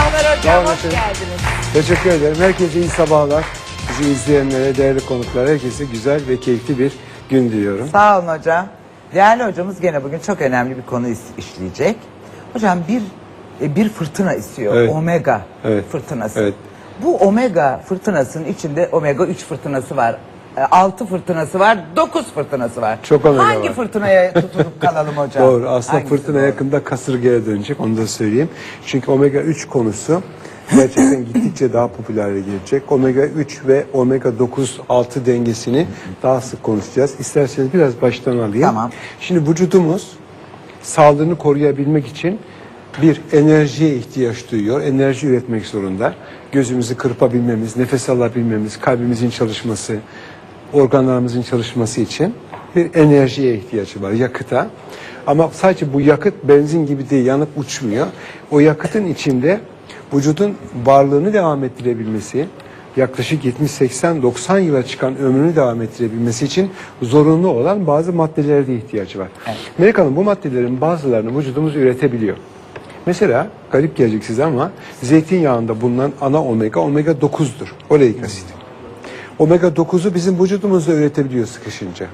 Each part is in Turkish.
sabahlar hocam. Hoş efendim. geldiniz. Teşekkür ederim. Herkese iyi sabahlar. Bizi izleyenlere, değerli konuklara herkese güzel ve keyifli bir gün diliyorum. Sağ olun hocam. Değerli hocamız gene bugün çok önemli bir konu is- işleyecek. Hocam bir e, bir fırtına istiyor. Evet. Omega Evet. fırtınası. Evet. Bu omega fırtınasının içinde omega 3 fırtınası var. 6 fırtınası var, 9 fırtınası var. Çok omega Hangi var. fırtınaya tutulup kalalım hocam? Doğru. Aslında Hangisi fırtına doğru? yakında kasırgaya dönecek. Onu da söyleyeyim. Çünkü omega 3 konusu gerçekten gittikçe daha popülere gelecek. Omega 3 ve omega 9 6 dengesini daha sık konuşacağız. İsterseniz biraz baştan alayım. Tamam. Şimdi vücudumuz sağlığını koruyabilmek için bir enerjiye ihtiyaç duyuyor. Enerji üretmek zorunda. Gözümüzü kırpabilmemiz, nefes alabilmemiz, kalbimizin çalışması, organlarımızın çalışması için bir enerjiye ihtiyacı var, yakıta. Ama sadece bu yakıt benzin gibi değil, yanıp uçmuyor. O yakıtın içinde vücudun varlığını devam ettirebilmesi, yaklaşık 70-80-90 yıla çıkan ömrünü devam ettirebilmesi için zorunlu olan bazı maddelere de ihtiyacı var. Amerika'nın bu maddelerin bazılarını vücudumuz üretebiliyor. Mesela garip gelecek size ama zeytinyağında bulunan ana omega omega 9'dur. Oleik asit. Omega 9'u bizim vücudumuzda üretebiliyor sıkışınca.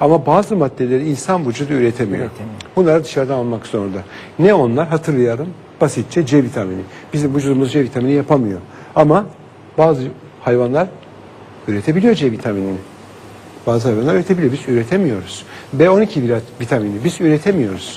Ama bazı maddeleri insan vücudu üretemiyor. Üretemiyor. Bunları dışarıdan almak zorunda. Ne onlar? Hatırlayalım. Basitçe C vitamini. Bizim vücudumuz C vitamini yapamıyor. Ama bazı hayvanlar üretebiliyor C vitaminini. Bazı hayvanlar üretebiliyor. Biz üretemiyoruz. B12 vira- vitamini biz üretemiyoruz.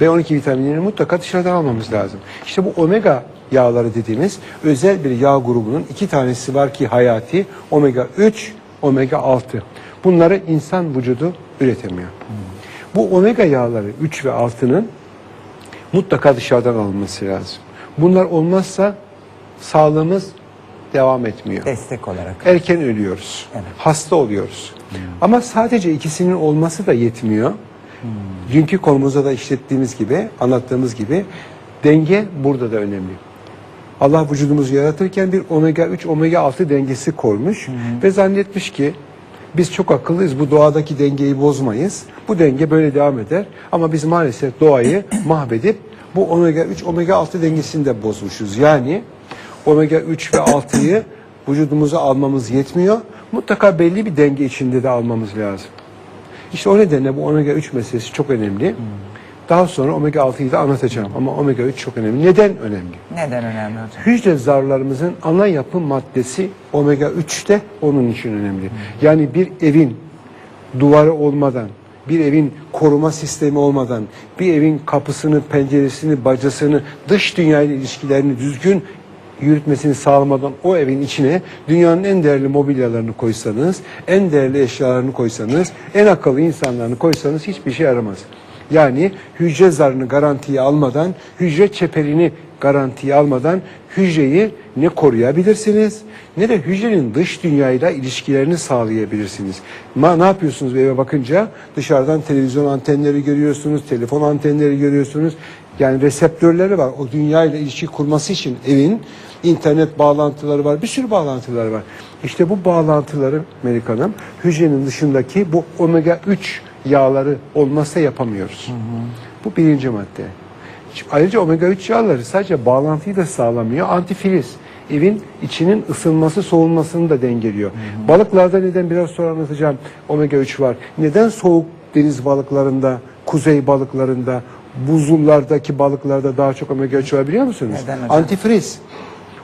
B12 vitaminini mutlaka dışarıdan almamız lazım. İşte bu omega yağları dediğimiz özel bir yağ grubunun iki tanesi var ki hayati. Omega 3, omega 6. Bunları insan vücudu üretemiyor. Bu omega yağları 3 ve 6'nın mutlaka dışarıdan alınması lazım. Bunlar olmazsa sağlığımız devam etmiyor Destek olarak. erken ölüyoruz. Evet. Hasta oluyoruz. Ama sadece ikisinin olması da yetmiyor. Dünkü konumuzda da işlettiğimiz gibi, anlattığımız gibi denge burada da önemli. Allah vücudumuzu yaratırken bir omega 3, omega 6 dengesi koymuş ve zannetmiş ki biz çok akıllıyız, bu doğadaki dengeyi bozmayız. Bu denge böyle devam eder ama biz maalesef doğayı mahvedip bu omega 3, omega 6 dengesini de bozmuşuz. Yani omega 3 ve 6'yı vücudumuza almamız yetmiyor. Mutlaka belli bir denge içinde de almamız lazım. İşte o nedenle bu omega 3 meselesi çok önemli. Daha sonra omega 6'yı da anlatacağım ama omega 3 çok önemli. Neden önemli? Neden önemli hocam? Hücre zarlarımızın ana yapı maddesi omega 3 de onun için önemli. Yani bir evin duvarı olmadan, bir evin koruma sistemi olmadan, bir evin kapısını, penceresini, bacasını, dış dünyayla ilişkilerini düzgün yürütmesini sağlamadan o evin içine dünyanın en değerli mobilyalarını koysanız, en değerli eşyalarını koysanız, en akıllı insanlarını koysanız hiçbir şey yaramaz. Yani hücre zarını garantiye almadan, hücre çeperini garantiye almadan hücreyi ne koruyabilirsiniz ne de hücrenin dış dünyayla ilişkilerini sağlayabilirsiniz. Ma ne yapıyorsunuz eve bakınca? Dışarıdan televizyon antenleri görüyorsunuz, telefon antenleri görüyorsunuz. Yani reseptörleri var. O dünyayla ilişki kurması için evin internet bağlantıları var, bir sürü bağlantıları var. İşte bu bağlantıları Melek Hanım, hücrenin dışındaki bu omega 3 yağları olmazsa yapamıyoruz. Bu birinci madde. Ayrıca omega 3 yağları sadece bağlantıyı da sağlamıyor, antifriz. Evin içinin ısınması, soğunmasını da dengeliyor. Balıklarda neden biraz sonra anlatacağım omega 3 var. Neden soğuk deniz balıklarında, kuzey balıklarında, buzullardaki balıklarda daha çok omega 3 var biliyor musunuz? Neden hocam? Antifriz.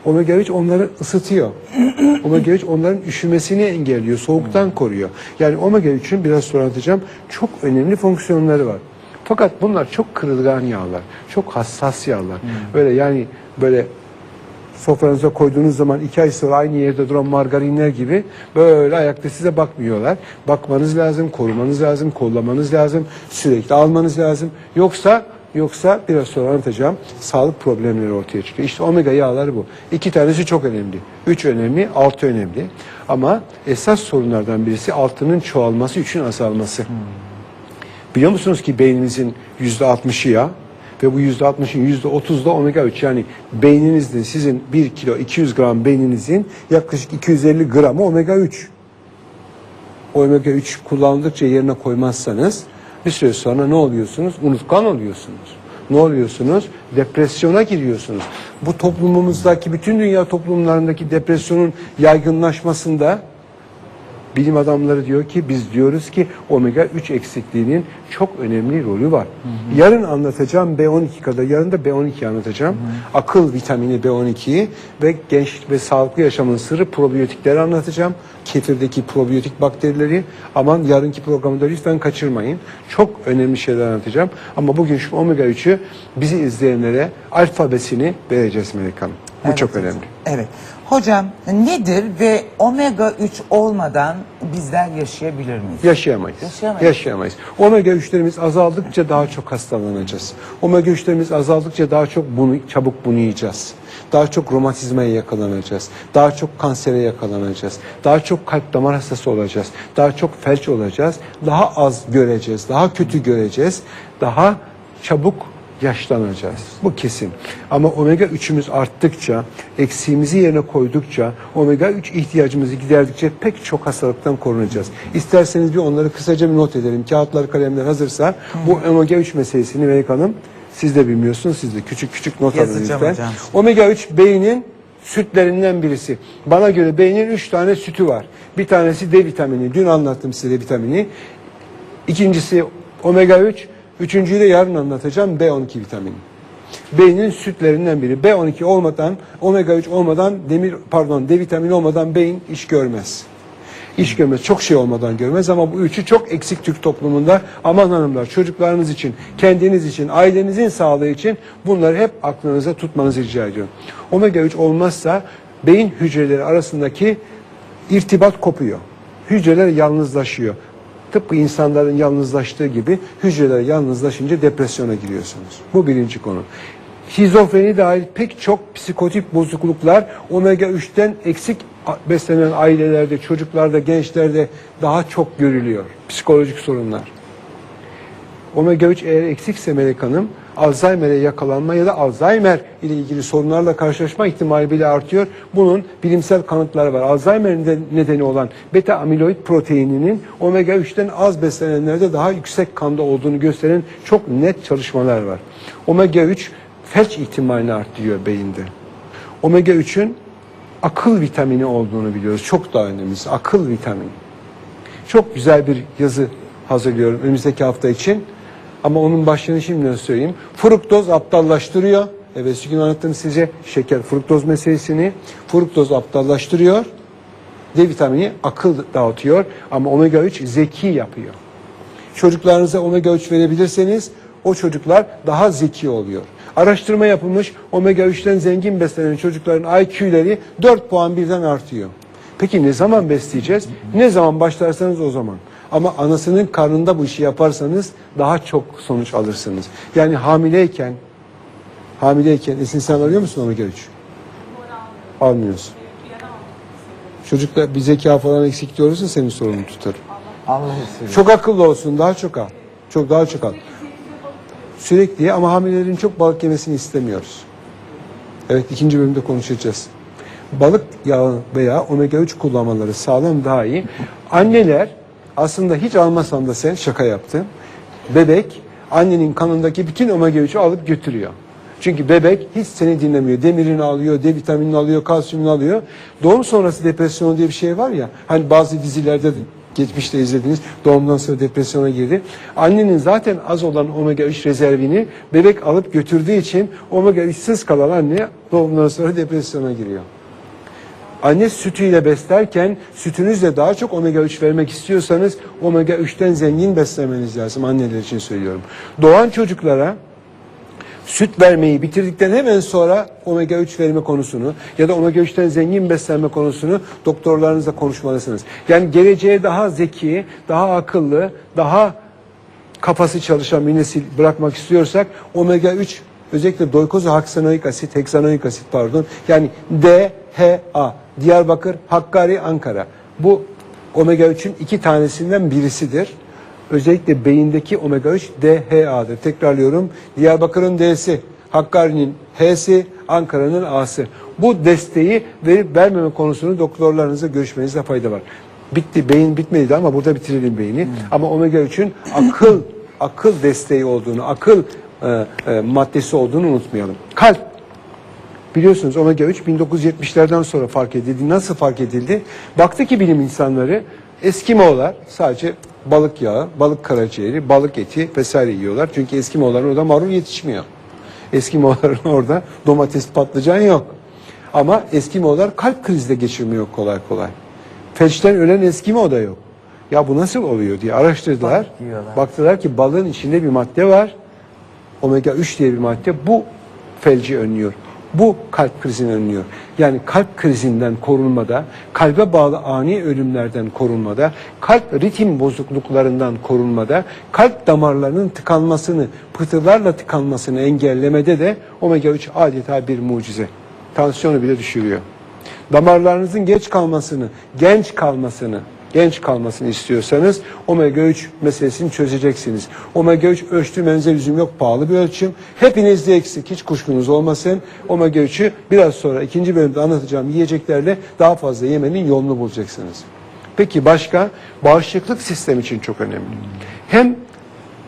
Omega 3 onları ısıtıyor. omega 3 onların üşümesini engelliyor, soğuktan koruyor. Yani omega 3'ün biraz sonra anlatacağım çok önemli fonksiyonları var. Fakat bunlar çok kırılgan yağlar, çok hassas yağlar. Böyle yani böyle sofranıza koyduğunuz zaman iki ay sonra aynı yerde duran margarinler gibi böyle ayakta size bakmıyorlar. Bakmanız lazım, korumanız lazım, kollamanız lazım, sürekli almanız lazım. Yoksa yoksa biraz sonra anlatacağım sağlık problemleri ortaya çıkıyor. İşte omega yağları bu. İki tanesi çok önemli. Üç önemli, altı önemli. Ama esas sorunlardan birisi altının çoğalması, üçün azalması. Biliyor musunuz ki beynimizin yüzde altmışı yağ ve bu yüzde altmışın yüzde otuz da omega 3 yani beyninizde sizin 1 kilo 200 gram beyninizin yaklaşık 250 gramı omega 3. Omega 3 kullandıkça yerine koymazsanız bir süre sonra ne oluyorsunuz? Unutkan oluyorsunuz. ne oluyorsunuz? Depresyona giriyorsunuz. Bu toplumumuzdaki bütün dünya toplumlarındaki depresyonun yaygınlaşmasında bilim adamları diyor ki biz diyoruz ki omega 3 eksikliğinin çok önemli rolü var. Yarın anlatacağım B12 kadar yarın da B12 anlatacağım. Akıl vitamini B12'yi ve gençlik ve sağlıklı yaşamın sırrı probiyotikleri anlatacağım. Kefirdeki probiyotik bakterileri aman yarınki programda lütfen kaçırmayın. Çok önemli şeyler anlatacağım. Ama bugün şu omega 3'ü bizi izleyenlere alfabesini vereceğiz Melek Hanım. Bu Evet çok önemli. Evet. Hocam nedir ve omega 3 olmadan bizler yaşayabilir miyiz? Yaşayamayız. Yaşayamayız. Yaşayamayız. Omega 3'lerimiz azaldıkça daha çok hastalanacağız. Omega 3'lerimiz azaldıkça daha çok bunu çabuk bunuyacağız. Daha çok romatizmaya yakalanacağız. Daha çok kansere yakalanacağız. Daha çok kalp damar hastası olacağız. Daha çok felç olacağız. Daha az göreceğiz. Daha kötü göreceğiz. Daha çabuk yaşlanacağız. Bu kesin. Ama omega 3'ümüz arttıkça, eksiğimizi yerine koydukça, omega 3 ihtiyacımızı giderdikçe pek çok hastalıktan korunacağız. İsterseniz bir onları kısaca bir not edelim. Kağıtlar, kalemler hazırsa bu omega 3 meselesini Melek Hanım siz de bilmiyorsunuz. Siz de küçük küçük not alın Yazacağım lütfen. hocam. Omega 3 beynin sütlerinden birisi. Bana göre beynin 3 tane sütü var. Bir tanesi D vitamini. Dün anlattım size D vitamini. İkincisi omega 3. Üçüncüyü de yarın anlatacağım B12 vitamini. Beynin sütlerinden biri. B12 olmadan, omega 3 olmadan, demir pardon D vitamini olmadan beyin iş görmez. İş görmez. Çok şey olmadan görmez ama bu üçü çok eksik Türk toplumunda. Aman hanımlar çocuklarınız için, kendiniz için, ailenizin sağlığı için bunları hep aklınıza tutmanızı rica ediyorum. Omega 3 olmazsa beyin hücreleri arasındaki irtibat kopuyor. Hücreler yalnızlaşıyor. Tıpkı insanların yalnızlaştığı gibi hücreler yalnızlaşınca depresyona giriyorsunuz. Bu birinci konu. Şizofreni dahil pek çok psikotik bozukluklar omega 3'ten eksik beslenen ailelerde, çocuklarda, gençlerde daha çok görülüyor. Psikolojik sorunlar. Omega 3 eğer eksikse Melek Hanım Alzheimer'e yakalanma ya da Alzheimer ile ilgili sorunlarla karşılaşma ihtimali bile artıyor. Bunun bilimsel kanıtları var. Alzheimer'in de nedeni olan beta amiloid proteininin omega 3'ten az beslenenlerde daha yüksek kanda olduğunu gösteren çok net çalışmalar var. Omega 3 felç ihtimalini arttırıyor beyinde. Omega 3'ün akıl vitamini olduğunu biliyoruz. Çok daha önemlisi akıl vitamini. Çok güzel bir yazı hazırlıyorum önümüzdeki hafta için. Ama onun başlığını şimdiden söyleyeyim. Fruktoz aptallaştırıyor. Evet gün anlattım size şeker fruktoz meselesini. Fruktoz aptallaştırıyor. D vitamini akıl dağıtıyor ama omega 3 zeki yapıyor. Çocuklarınıza omega 3 verebilirseniz o çocuklar daha zeki oluyor. Araştırma yapılmış omega 3'ten zengin beslenen çocukların IQ'leri 4 puan birden artıyor. Peki ne zaman besleyeceğiz? Ne zaman başlarsanız o zaman. Ama anasının karnında bu işi yaparsanız daha çok sonuç alırsınız. Yani hamileyken hamileyken esin sen alıyor musun omega 3? Almıyorsun. Çocuklar bir zeka falan eksik diyorsa senin sorununu tutarım. Allah esir. Çok akıllı olsun, daha çok al. Çok daha çok al. Sürekli ama hamilelerin çok balık yemesini istemiyoruz. Evet ikinci bölümde konuşacağız. Balık yağı veya omega 3 kullanmaları sağlam daha iyi. Anneler aslında hiç almasan da sen şaka yaptın. Bebek annenin kanındaki bütün omega 3'ü alıp götürüyor. Çünkü bebek hiç seni dinlemiyor. Demirini alıyor, D vitaminini alıyor, kalsiyumunu alıyor. Doğum sonrası depresyon diye bir şey var ya. Hani bazı dizilerde de geçmişte izlediniz. Doğumdan sonra depresyona girdi. Annenin zaten az olan omega 3 rezervini bebek alıp götürdüğü için omega 3'süz kalan anne doğumdan sonra depresyona giriyor. Anne sütüyle beslerken sütünüzle daha çok omega 3 vermek istiyorsanız omega 3'ten zengin beslemeniz lazım anneler için söylüyorum. Doğan çocuklara süt vermeyi bitirdikten hemen sonra omega 3 verme konusunu ya da omega 3'ten zengin beslenme konusunu doktorlarınızla konuşmalısınız. Yani geleceğe daha zeki, daha akıllı, daha kafası çalışan bir nesil bırakmak istiyorsak omega 3 özellikle doykozahexanoik asit, heksanoik asit pardon yani DHA Diyarbakır, Hakkari, Ankara. Bu omega 3'ün iki tanesinden birisidir. Özellikle beyindeki omega 3 DHA'dır. Tekrarlıyorum. Diyarbakır'ın D'si, Hakkari'nin H'si, Ankara'nın A'sı. Bu desteği verip vermeme konusunu doktorlarınızla görüşmenizde fayda var. Bitti, beyin bitmedi ama burada bitirelim beyni. Ama omega 3'ün akıl akıl desteği olduğunu, akıl e, e, maddesi olduğunu unutmayalım. Kalp Biliyorsunuz omega 3 1970'lerden sonra fark edildi. Nasıl fark edildi? Baktı ki bilim insanları Eskimoğlar sadece balık yağı, balık karaciğeri, balık eti vesaire yiyorlar. Çünkü Eskimoğların orada marul yetişmiyor. Eskimoğların orada domates patlıcan yok. Ama Eskimoğlar kalp krizi de geçirmiyor kolay kolay. Felçten ölen Eskimo da yok. Ya bu nasıl oluyor diye araştırdılar. Baktılar ki balığın içinde bir madde var omega 3 diye bir madde bu felci önlüyor. Bu kalp krizini önlüyor. Yani kalp krizinden korunmada, kalbe bağlı ani ölümlerden korunmada, kalp ritim bozukluklarından korunmada, kalp damarlarının tıkanmasını, pıhtılarla tıkanmasını engellemede de omega 3 adeta bir mucize. Tansiyonu bile düşürüyor. Damarlarınızın geç kalmasını, genç kalmasını, genç kalmasını istiyorsanız omega 3 meselesini çözeceksiniz. Omega 3 ölçtürmenize lüzum yok. Pahalı bir ölçüm. Hepinizde eksik. Hiç kuşkunuz olmasın. Omega 3'ü biraz sonra ikinci bölümde anlatacağım yiyeceklerle daha fazla yemenin yolunu bulacaksınız. Peki başka? Bağışıklık sistemi için çok önemli. Hem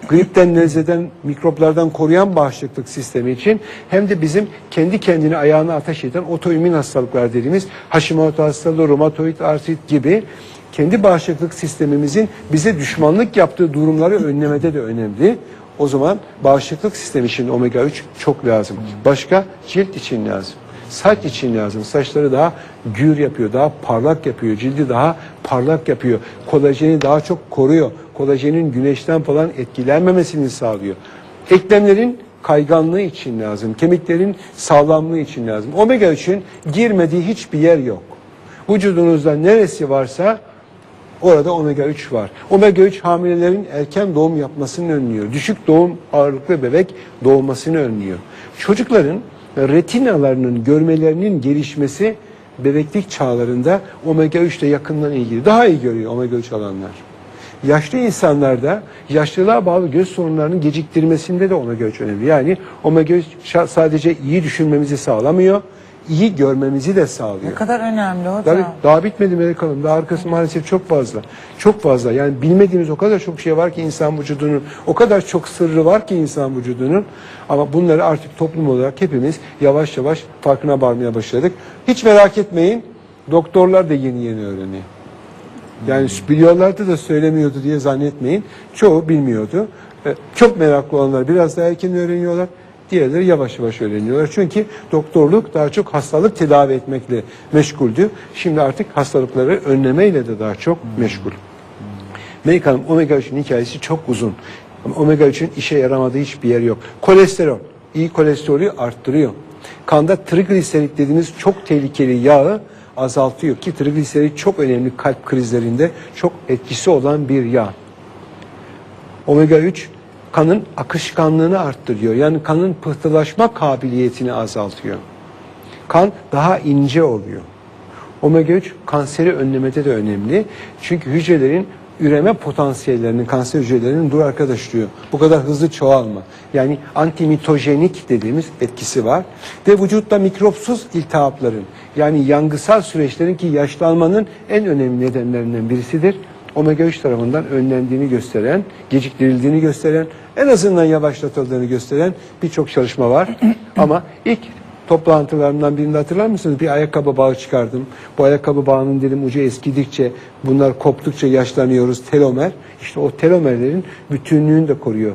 gripten, nezleden, mikroplardan koruyan bağışıklık sistemi için hem de bizim kendi kendine ayağına ateş eden otoimmün hastalıklar dediğimiz Hashimoto hastalığı, romatoid artrit gibi kendi bağışıklık sistemimizin bize düşmanlık yaptığı durumları önlemede de önemli. O zaman bağışıklık sistemi için omega 3 çok lazım. Başka cilt için lazım. Saç için lazım. Saçları daha gür yapıyor, daha parlak yapıyor. Cildi daha parlak yapıyor. Kolajeni daha çok koruyor. Kolajenin güneşten falan etkilenmemesini sağlıyor. Eklemlerin kayganlığı için lazım. Kemiklerin sağlamlığı için lazım. Omega 3'ün girmediği hiçbir yer yok. Vücudunuzda neresi varsa Orada omega 3 var. Omega 3 hamilelerin erken doğum yapmasını önlüyor. Düşük doğum ağırlıklı bebek doğmasını önlüyor. Çocukların retinalarının görmelerinin gelişmesi bebeklik çağlarında omega 3 ile yakından ilgili. Daha iyi görüyor omega 3 alanlar. Yaşlı insanlarda yaşlılığa bağlı göz sorunlarının geciktirmesinde de omega 3 önemli. Yani omega 3 şa- sadece iyi düşünmemizi sağlamıyor, iyi görmemizi de sağlıyor. Ne kadar önemli hocam. Tabii daha bitmedi Melek Hanım. Daha arkası maalesef çok fazla. Çok fazla. Yani bilmediğimiz o kadar çok şey var ki insan vücudunun. O kadar çok sırrı var ki insan vücudunun. Ama bunları artık toplum olarak hepimiz yavaş yavaş farkına varmaya başladık. Hiç merak etmeyin. Doktorlar da yeni yeni öğreniyor. Yani biliyorlardı da söylemiyordu diye zannetmeyin. Çoğu bilmiyordu. E, Çok meraklı olanlar biraz daha erken öğreniyorlar. Diğerleri yavaş yavaş öğreniyorlar. Çünkü doktorluk daha çok hastalık tedavi etmekle meşguldü. Şimdi artık hastalıkları önlemeyle de daha çok meşgul. Melek Hanım omega 3'ün hikayesi çok uzun. Ama omega 3'ün işe yaramadığı hiçbir yer yok. Kolesterol, iyi kolesterolü arttırıyor. Kanda trigliserit dediğimiz çok tehlikeli yağı azaltıyor ki trigliserit çok önemli kalp krizlerinde çok etkisi olan bir yağ. Omega 3 kanın akışkanlığını arttırıyor. Yani kanın pıhtılaşma kabiliyetini azaltıyor. Kan daha ince oluyor. Omega 3 kanseri önlemede de önemli. Çünkü hücrelerin üreme potansiyellerinin, kanser hücrelerinin dur arkadaş diyor. Bu kadar hızlı çoğalma. Yani antimitojenik dediğimiz etkisi var. Ve vücutta mikropsuz iltihapların yani yangısal süreçlerin ki yaşlanmanın en önemli nedenlerinden birisidir. Omega 3 tarafından önlendiğini gösteren, geciktirildiğini gösteren, en azından yavaşlatıldığını gösteren birçok çalışma var. Ama ilk toplantılarımdan birinde hatırlar mısınız? Bir ayakkabı bağı çıkardım. Bu ayakkabı bağının dedim ucu eskidikçe, bunlar koptukça yaşlanıyoruz. Telomer. İşte o telomerlerin bütünlüğünü de koruyor.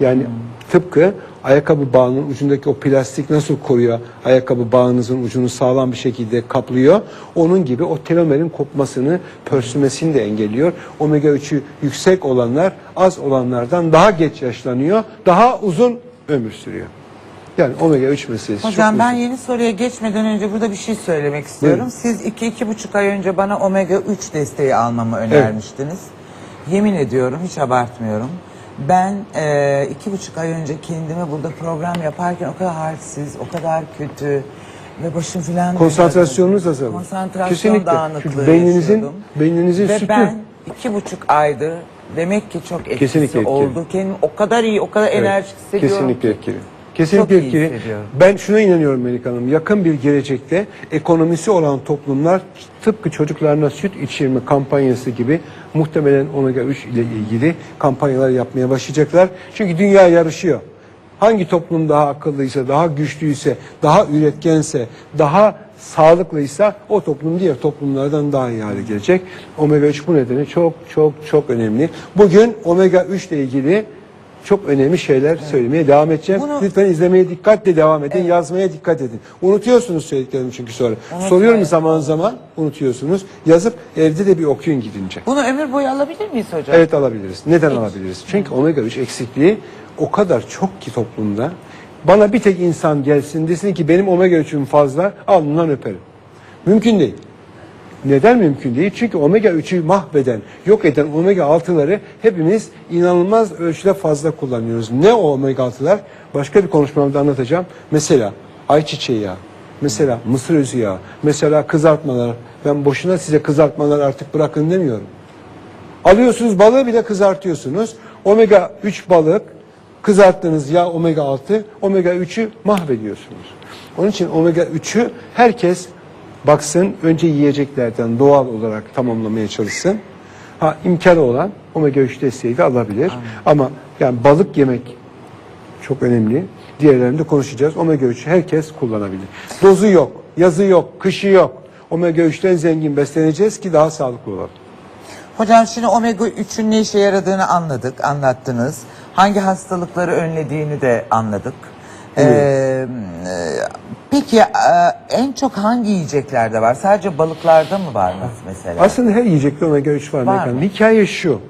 Yani tıpkı ayakkabı bağının ucundaki o plastik nasıl koruyor ayakkabı bağınızın ucunu sağlam bir şekilde kaplıyor. Onun gibi o telomerin kopmasını, pörsümesini de engelliyor. Omega 3'ü yüksek olanlar az olanlardan daha geç yaşlanıyor. Daha uzun ömür sürüyor. Yani omega 3 meselesi Hocam çok ben uzun. yeni soruya geçmeden önce burada bir şey söylemek istiyorum. Buyurun. Siz iki, iki buçuk ay önce bana omega 3 desteği almamı önermiştiniz. Yemin ediyorum hiç abartmıyorum. Ben e, iki buçuk ay önce kendime burada program yaparken o kadar halsiz, o kadar kötü ve başım filan Konsantrasyonunuz azalır. Konsantrasyon Kesinlikle. dağınıklığı Çünkü beyninizin- yaşıyordum. beyninizin ve sütü. ben iki buçuk aydır demek ki çok etkisi Kesinlikle etkili. oldu. Kendimi o kadar iyi, o kadar Evet, enerjik hissediyorum. Kesinlikle ki. etkili. Kesinlikle Çok iyi hissediyorum. Ben şuna inanıyorum Melik Hanım. Yakın bir gelecekte ekonomisi olan toplumlar tıpkı çocuklarına süt içirme kampanyası gibi muhtemelen omega 3 ile ilgili kampanyalar yapmaya başlayacaklar. Çünkü dünya yarışıyor. Hangi toplum daha akıllıysa, daha güçlüyse, daha üretkense, daha sağlıklıysa o toplum diğer toplumlardan daha iyi hale gelecek. Omega 3 bu nedenle çok çok çok önemli. Bugün omega 3 ile ilgili çok önemli şeyler söylemeye devam edeceğim. Bunu- Lütfen izlemeye dikkatle devam edin, yazmaya dikkat edin. Unutuyorsunuz söylediklerimi çünkü sonra. Soruyorum zaman zaman unutuyorsunuz. Yazıp evde de bir okuyun gidince. Bunu ömür boyu alabilir miyiz hocam? Evet alabiliriz. Neden alabiliriz? Çünkü omega 3 eksikliği o kadar çok ki toplumda. Bana bir tek insan gelsin desin ki benim omega 3'üm fazla alnından öperim. Mümkün değil. Neden mümkün değil? Çünkü omega 3'ü mahveden, yok eden omega 6'ları hepimiz inanılmaz ölçüde fazla kullanıyoruz. Ne o omega 6'lar? Başka bir konuşmamda anlatacağım. Mesela ayçiçeği yağı, mesela mısır özü yağı, mesela kızartmalar. Ben boşuna size kızartmalar artık bırakın demiyorum. Alıyorsunuz balığı bile kızartıyorsunuz. Omega 3 balık kızarttığınız yağ omega 6, omega 3'ü mahvediyorsunuz. Onun için omega 3'ü herkes baksın önce yiyeceklerden doğal olarak tamamlamaya çalışsın. Ha imkanı olan omega 3 desteği de alabilir. Ama yani balık yemek çok önemli. Diğerlerini de konuşacağız. Omega 3 herkes kullanabilir. Dozu yok, yazı yok, kışı yok. Omega 3'ten zengin besleneceğiz ki daha sağlıklı olalım. Hocam şimdi omega 3'ün ne işe yaradığını anladık, anlattınız. Hangi hastalıkları önlediğini de anladık. Ee, e, peki e, en çok hangi yiyeceklerde var? Sadece balıklarda mı var mı mesela? Aslında her yiyecekte omega 3 var. Var mı? Hikaye şu.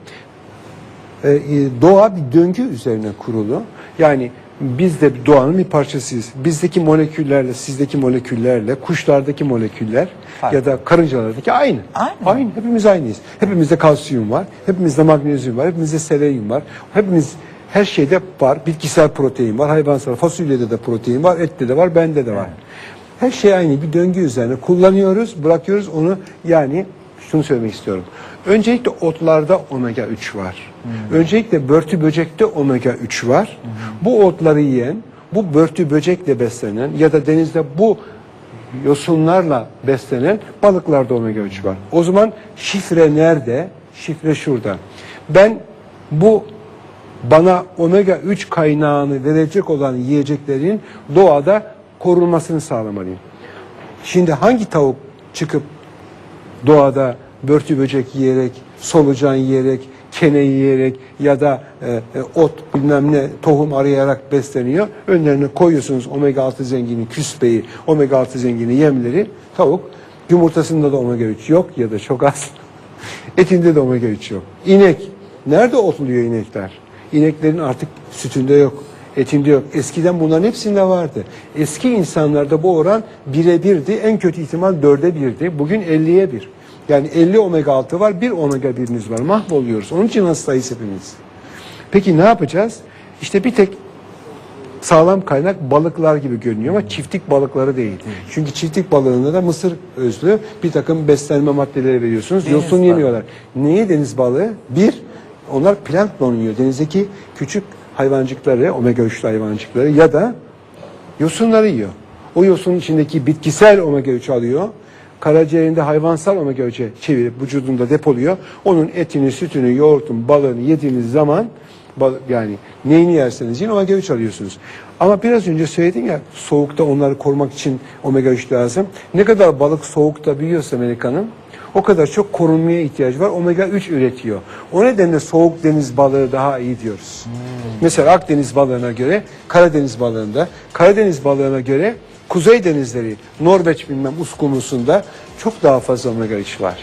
Ee, e, doğa bir döngü üzerine kurulu. Yani biz de doğanın bir parçasıyız. Bizdeki moleküllerle, sizdeki moleküllerle, kuşlardaki moleküller Farklı. ya da karıncalardaki aynı. Aynı. Aynı. Hepimiz aynıyız. Hepimizde kalsiyum var. Hepimizde magnezyum var. Hepimizde selenyum var. Hepimiz her şeyde var. Bitkisel protein var. Hayvansal fasulyede de protein var. Ette de var. Bende de var. Her şey aynı. Bir döngü üzerine kullanıyoruz, bırakıyoruz onu. Yani şunu söylemek istiyorum. Öncelikle otlarda omega 3 var. Öncelikle börtü böcekte omega 3 var. Bu otları yiyen, bu börtü böcekle beslenen ya da denizde bu yosunlarla beslenen balıklarda omega 3 var. O zaman şifre nerede? Şifre şurada. Ben bu bana omega 3 kaynağını verecek olan yiyeceklerin doğada korunmasını sağlamalıyım. Şimdi hangi tavuk çıkıp doğada börtü böcek yiyerek, solucan yiyerek, kene yiyerek ya da e, e, ot bilmem ne tohum arayarak besleniyor. Önlerine koyuyorsunuz omega 6 zengini küspeyi, omega 6 zengini yemleri. Tavuk yumurtasında da omega 3 yok ya da çok az. Etinde de omega 3 yok. İnek. Nerede otluyor inekler? İneklerin artık sütünde yok. Etinde yok. Eskiden bunların hepsinde vardı. Eski insanlarda bu oran bire birdi. En kötü ihtimal dörde birdi. Bugün 50'ye bir. Yani 50 omega 6 var, bir omega 1'iniz var. Mahvoluyoruz. Onun için hastayız hepimiz. Peki ne yapacağız? İşte bir tek sağlam kaynak balıklar gibi görünüyor ama çiftlik balıkları değil. Çünkü çiftlik balığında da mısır özlü bir takım beslenme maddeleri veriyorsunuz. Deniz Yosun balığı. yemiyorlar. Neyi deniz balığı? Bir, onlar plankton yiyor. Denizdeki küçük hayvancıkları, omega 3'lü hayvancıkları ya da yosunları yiyor. O yosunun içindeki bitkisel omega 3 alıyor. Karaciğerinde hayvansal omega 3'e çevirip vücudunda depoluyor. Onun etini, sütünü, yoğurtun, balığını yediğiniz zaman yani neyini yerseniz yiyin omega 3 alıyorsunuz. Ama biraz önce söyledim ya soğukta onları korumak için omega 3 lazım. Ne kadar balık soğukta büyüyorsa Melek Hanım o kadar çok korunmaya ihtiyacı var. Omega 3 üretiyor. O nedenle soğuk deniz balığı daha iyi diyoruz. Mesela Akdeniz balığına göre Karadeniz balığında, Karadeniz balığına göre Kuzey denizleri, Norveç bilmem uskumrusunda çok daha fazla omega 3 var.